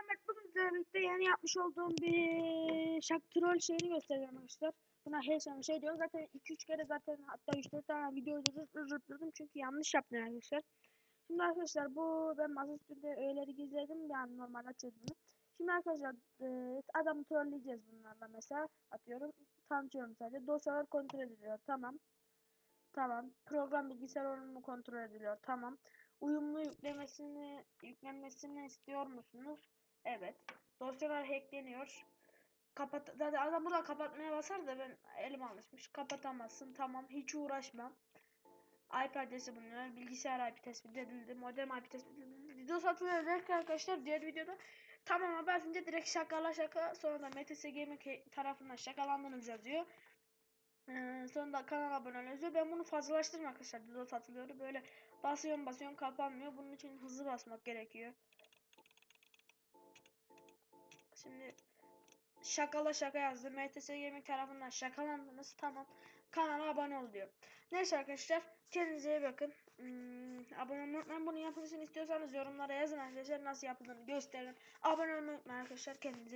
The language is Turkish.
Mehmet bugün sizlerle yeni yapmış olduğum bir şak troll şeyini göstereceğim arkadaşlar. Buna zaman şey diyorum zaten 2-3 kere zaten hatta 3-4 tane video zıpladım çünkü yanlış yaptım arkadaşlar. Şimdi arkadaşlar bu ben masa üstünde öğeleri gizledim yani normalde çözdüm. Şimdi arkadaşlar e, adamı trolleyeceğiz bunlarla mesela atıyorum tanıtıyorum sadece dosyalar kontrol ediliyor tamam. Tamam. Program bilgisayar oyunumu kontrol ediliyor. Tamam. Uyumlu yüklemesini yüklenmesini istiyor musunuz? Evet. Dosyalar hackleniyor. Kapat zaten adam burada kapatmaya basar da ben elim alışmış. Kapatamazsın. Tamam. Hiç uğraşmam. IP adresi bulunuyor. Bilgisayar IP tespit edildi. Modem IP tespit edildi. Video satılıyor arkadaşlar diğer videoda tamam basınca direkt şakala şaka sonra da MTS Gaming tarafından şakalandınız yazıyor. Ee, sonra da kanala abone oluyoruz. Ben bunu fazlalaştırma arkadaşlar. Video satılıyor. Böyle basıyorum basıyorum kapanmıyor. Bunun için hızlı basmak gerekiyor. Şimdi şakala şaka yazdım. MTS Gaming tarafından şakalandınız. Tamam. Kanala abone ol diyor. Neyse arkadaşlar. Kendinize iyi bakın. Hmm, abone olmayı unutmayın. Bunu yapılışını istiyorsanız yorumlara yazın arkadaşlar. Nasıl yapıldığını gösterin. Abone olmayı unutmayın arkadaşlar. Kendinize